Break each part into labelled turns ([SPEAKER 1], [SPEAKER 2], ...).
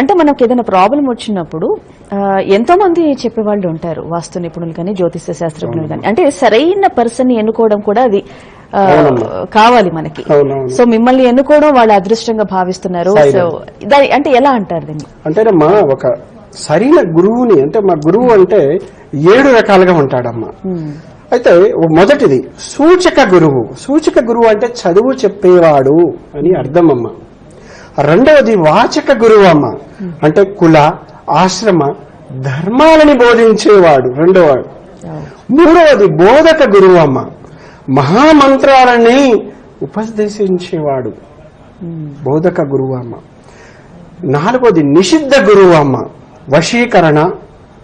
[SPEAKER 1] అంటే మనకు ఏదైనా ప్రాబ్లం వచ్చినప్పుడు ఎంతో మంది చెప్పేవాళ్ళు ఉంటారు వాస్తు నిపుణులు కానీ జ్యోతిష శాస్త్రజ్ఞులు కానీ. అంటే సరైన పర్సన్ని ఎన్నుకోవడం కూడా అది. కావాలి మనకి. సో మిమ్మల్ని ఎన్నుకోవడం వాళ్ళు అదృష్టంగా భావిస్తున్నారు. సో అంటే ఎలా అంటారు దీన్ని?
[SPEAKER 2] అంటేనమ్మా ఒక సరైన గురువుని అంటే మా గురువు అంటే ఏడు రకాలుగా ఉంటాడమ్మా. అయితే మొదటిది సూచక గురువు. సూచక గురువు అంటే చదువు చెప్పేవాడు అని అర్థం అమ్మ రెండవది వాచక గురువు అంటే కుల ఆశ్రమ ధర్మాలని బోధించేవాడు రెండవవాడు మూడవది బోధక గురువు అమ్మ. మహామంత్రాలని ఉపదేశించేవాడు. బోధక గురువు అమ్మ. నాలుగోది నిషిద్ధ గురువు అమ్మ. వశీకరణ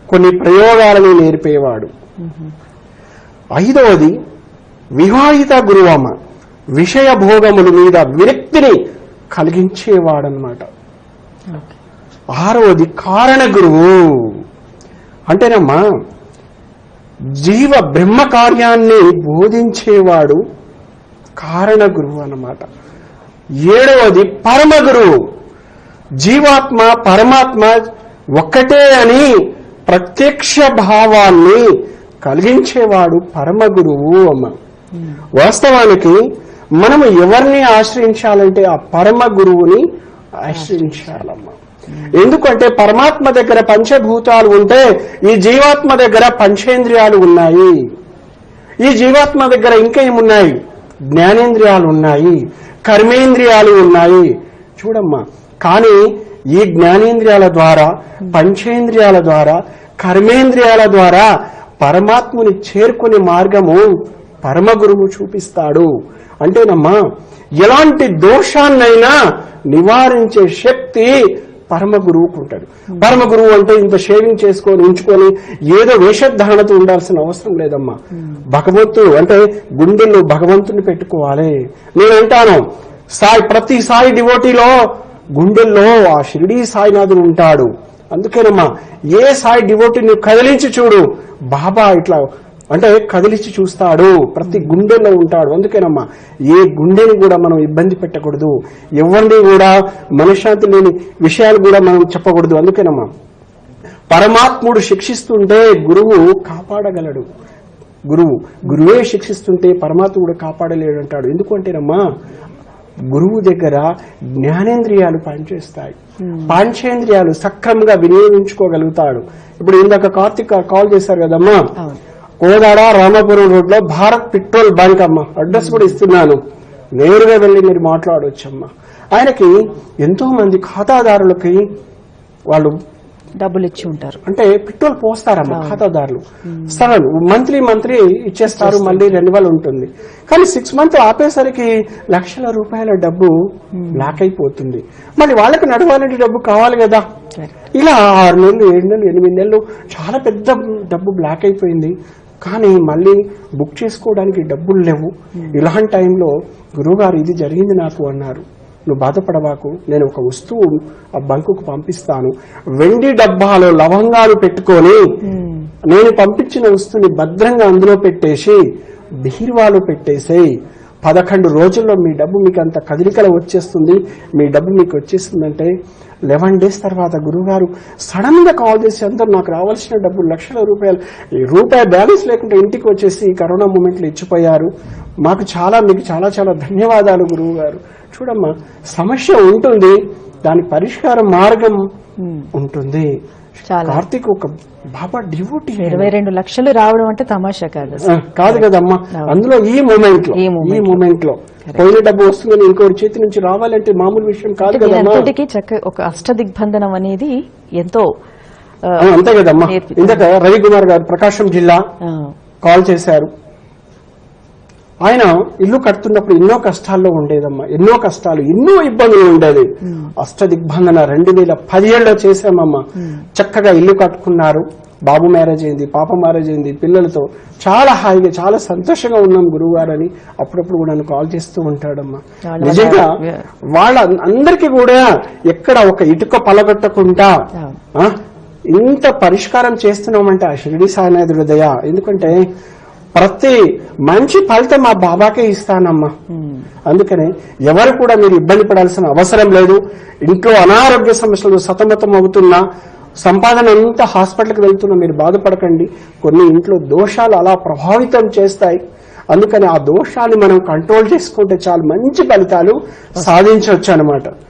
[SPEAKER 2] కొన్ని ప్రయోగాలను నేర్పేవాడు. ఐదవది వివాహిత గురువు అమ్మ. విషయ భోగముల మీద విరక్తిని కలిగించేవాడనమాట ఆరవది కారణ గురువు. అంటేనమ్మా జీవ బ్రహ్మ కార్యాన్ని బోధించేవాడు కారణ గురువు అన్నమాట. ఏడవది పరమ గురువు. జీవాత్మ పరమాత్మ ఒక్కటే అని ప్రత్యక్ష భావాన్ని కలిగించేవాడు పరమ గురువు అమ్మ. వాస్తవానికి మనం ఎవరిని ఆశ్రయించాలంటే ఆ పరమ గురువుని ఆశ్రయించాలమ్మా. ఎందుకంటే పరమాత్మ దగ్గర పంచభూతాలు ఉంటే ఈ జీవాత్మ దగ్గర పంచేంద్రియాలు ఉన్నాయి. ఈ జీవాత్మ దగ్గర ఇంకా ఏమున్నాయి? జ్ఞానేంద్రియాలు ఉన్నాయి. కర్మేంద్రియాలు ఉన్నాయి. చూడమ్మా. కానీ ఈ జ్ఞానేంద్రియాల ద్వారా పంచేంద్రియాల ద్వారా కర్మేంద్రియాల ద్వారా పరమాత్ముని చేరుకునే మార్గము పరమ గురువు చూపిస్తాడు. అంటేనమ్మా ఎలాంటి దోషాన్నైనా నివారించే శక్తి పరమ గురువుకు ఉంటాడు పరమ గురువు అంటే ఇంత షేవింగ్ చేసుకొని ఉంచుకొని ఏదో వేషధారణతో ఉండాల్సిన అవసరం లేదమ్మా. భగవంతు అంటే గుండెల్లో భగవంతుని పెట్టుకోవాలి. నేనంటాను సాయి ప్రతి సాయి డివోటీలో గుండెల్లో ఆ షిరిడీ సాయినాథుడు ఉంటాడు. అందుకేనమ్మా ఏ సాయి డివోటీని కదిలించి చూడు బాబా ఇట్లా అంటే కదిలించి చూస్తాడు. ప్రతి గుండెల్లో ఉంటాడు. అందుకేనమ్మా ఏ గుండెని కూడా మనం ఇబ్బంది పెట్టకూడదు. ఎవరిని కూడా మనశ్శాంతి లేని విషయాలు కూడా మనం చెప్పకూడదు. అందుకేనమ్మా పరమాత్ముడు శిక్షిస్తుంటే గురువు కాపాడగలడు. గురువు గురువే శిక్షిస్తుంటే పరమాత్ముడు కాపాడలేడు అంటాడు. ఎందుకంటేనమ్మా గురువు దగ్గర జ్ఞానేంద్రియాలు పనిచేస్తాయి. పాంచేంద్రియాలు సక్రమంగా వినియోగించుకోగలుగుతాడు. ఇప్పుడు ఇందాక కార్తిక్ కాల్ చేశారు కదమ్మా? కోదాడ రామాపురం రోడ్లో భారత్ పెట్రోల్ బంక్ అమ్మ. అడ్రస్ కూడా ఇస్తున్నాను. నేరుగా వెళ్ళి మీరు మాట్లాడవచ్చమ్మా ఆయనకి ఎంతో మంది ఖాతాదారులకి వాళ్ళు
[SPEAKER 1] డబ్బులు ఇచ్చి ఉంటారు.
[SPEAKER 2] అంటే పెట్రోల్ పోస్తారమ్మా ఖాతాదారులు. సరే మంత్లీ మంత్లీ ఇచ్చేస్తారు మళ్ళీ రెన్యువల్ ఉంటుంది. కానీ సిక్స్ మంత్ ఆపేసరికి లక్షల రూపాయల డబ్బు బ్లాక్ అయిపోతుంది. మళ్ళీ వాళ్ళకి నడవాలంటే డబ్బు కావాలి కదా. ఇలా ఆరు నెలలు ఏడు నెలలు ఎనిమిది నెలలు చాలా పెద్ద డబ్బు బ్లాక్ అయిపోయింది. కానీ మళ్ళీ బుక్ చేసుకోవడానికి డబ్బులు లేవు. ఇలాంటి టైంలో గురువుగారు ఇది జరిగింది నాకు అన్నారు. నువ్వు బాధపడవాకు నేను ఒక వస్తువు ఆ బంకుకు పంపిస్తాను. వెండి డబ్బాలో లవంగాలు పెట్టుకొని నేను పంపించిన వస్తువుని భద్రంగా అందులో పెట్టేసి బీరువాలో పెట్టేసేయి. పదకొండు రోజుల్లో మీ డబ్బు మీకు అంత కదలికలు వచ్చేస్తుంది. మీ డబ్బు మీకు వచ్చేస్తుందంటే లెవెన్ డేస్ తర్వాత గురువుగారు సడన్గా కాల్ చేసి అందరు నాకు రావాల్సిన డబ్బు లక్షల రూపాయలు ఈ రూపాయి బ్యాలెన్స్ లేకుండా ఇంటికి వచ్చేసి కరోనా మూమెంట్లో ఇచ్చిపోయారు. మాకు చాలా మీకు చాలా చాలా ధన్యవాదాలు గురువు గారు చూడమ్మా సమస్య ఉంటుంది దాని పరిష్కార మార్గం ఉంటుంది. కార్తీక్ ఒక బాబా డివోటీ
[SPEAKER 1] ఇరవై రెండు లక్షలు రావడం అంటే తమాషా కాదు
[SPEAKER 2] కాదు కదమ్మా. అందులో ఈ మూమెంట్లో
[SPEAKER 1] ఈ
[SPEAKER 2] మూమెంట్లో పోయిన డబ్బు వస్తుందని ఇంకోటి చేతి నుంచి రావాలంటే మామూలు విషయం కాదు కదమ్మా.
[SPEAKER 1] చక్క ఒక అష్టదిగ్బంధనం అనేది ఎంతో
[SPEAKER 2] అంతే కదమ్మా. ఇందాక రవికుమార్ గారు ప్రకాశం జిల్లా కాల్ చేశారు. ఆయన ఇల్లు కడుతున్నప్పుడు ఎన్నో కష్టాల్లో ఉండేదమ్మా ఎన్నో కష్టాలు ఎన్నో ఇబ్బందులు ఉండేది. అష్టదిగ్బంధన రెండు వేల పదిహేడులో చేశామమ్మా చక్కగా ఇల్లు కట్టుకున్నారు. బాబు మ్యారేజ్ అయింది పాప మ్యారేజ్ అయింది పిల్లలతో చాలా హాయిగా చాలా సంతోషంగా ఉన్నాం గురువు గారని అప్పుడప్పుడు కూడా నన్ను కాల్ చేస్తూ ఉంటాడమ్మా. నిజంగా వాళ్ళ అందరికీ కూడా ఎక్కడ ఒక ఇటుక పలగొట్టకుండా ఇంత పరిష్కారం చేస్తున్నామంటే ఆ షిరిడి సాయినాథుడి దయ. ఎందుకంటే ప్రతి మంచి ఫలితం మా బాబాకే ఇస్తానమ్మా. అందుకనే ఎవరు కూడా మీరు ఇబ్బంది పడాల్సిన అవసరం లేదు. ఇంట్లో అనారోగ్య సమస్యలు సతమతం అవుతున్నా సంపాదన అంతా హాస్పిటల్కి వెళ్తున్నా మీరు బాధపడకండి. కొన్ని ఇంట్లో దోషాలు అలా ప్రభావితం చేస్తాయి. అందుకని ఆ దోషాన్ని మనం కంట్రోల్ చేసుకుంటే చాలా మంచి ఫలితాలు సాధించవచ్చు అనమాట